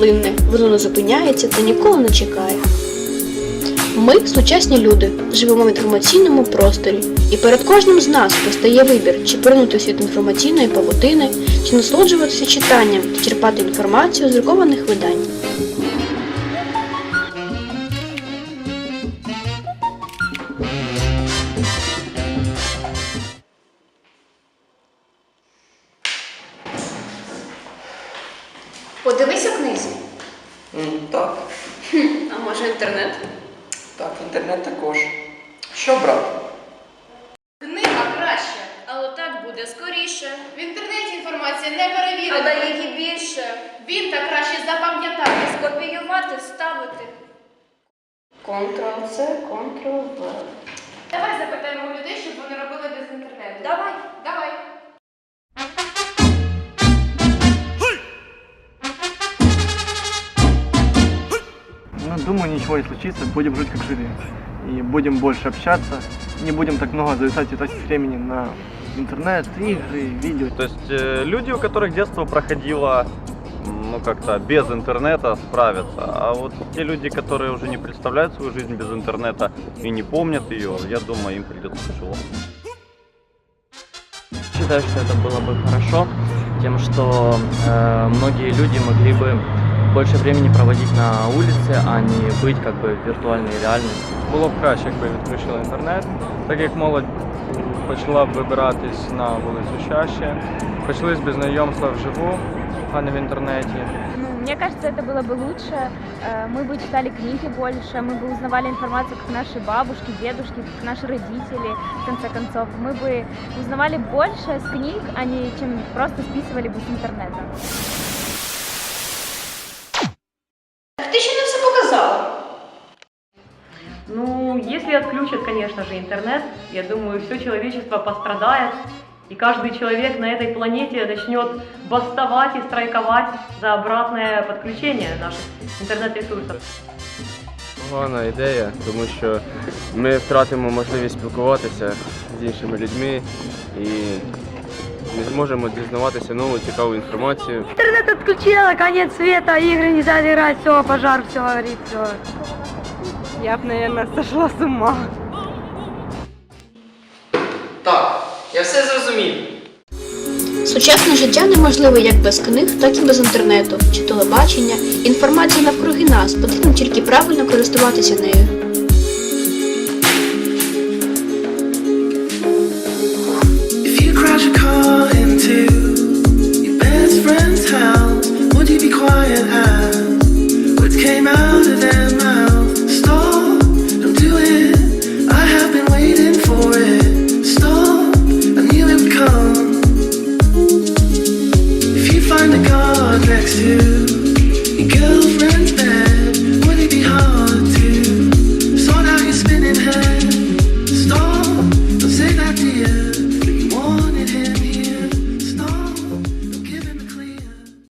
невплинне, воно не зупиняється та ніколи не чекає. Ми, сучасні люди, живемо в інформаційному просторі, і перед кожним з нас постає вибір, чи поринути світ інформаційної павутини, чи насолоджуватися читанням та черпати інформацію з друкованих видань. Подивись у книзі. М, Так, А може інтернет? так, інтернет також. Що брати? Книга краще. Але так буде скоріше. В інтернеті інформація не А перевірена. деякі більше. Він так краще запам'ятає. Скопіювати, вставити. Ctrl-C, Ctrl-V. Давай запитаємо у людей, щоб вони робили без інтернету. Давай. Давай. Думаю, ничего не случится, будем жить как жили. И будем больше общаться, не будем так много зависать и тратить времени на интернет, игры, видео. То есть э, люди, у которых детство проходило ну как-то без интернета, справятся. А вот те люди, которые уже не представляют свою жизнь без интернета и не помнят ее, я думаю, им придется тяжело. Считаю, что это было бы хорошо, тем, что э, многие люди могли бы больше времени проводить на улице, а не быть как бы в виртуальной реальности. Було б краще, якби відключили інтернет, так як молодь почала б вибиратись на вулицю чаще, почались би знайомства вживу, а не в інтернеті. Ну, мне кажется, это было бы лучше. Э, Мы бы читали книги больше, мы бы узнавали информацию, как наши бабушки, дедушки, как наши родители, в конце концов. Мы бы узнавали больше с книг, а не чем просто списывали бы с интернета. Все показала. Ну, если отключат, конечно же, интернет, я думаю, все человечество пострадает, и каждый человек на этой планете начнет бастовать и страйковать за обратное подключение наших интернет-ресурсов. Погана ідея, тому що ми втратимо можливість спілкуватися з іншими людьми і не зможемо дізнаватися нову цікаву інформацію. Интернет отключила, конец света, игры нельзя играть, все, пожар, все горит, все. Я бы, наверное, сошла с ума. Так, я все зрозумів. Сучасне життя неможливе як без книг, так і без інтернету чи телебачення. Інформація навкруги нас, потрібно тільки правильно користуватися нею.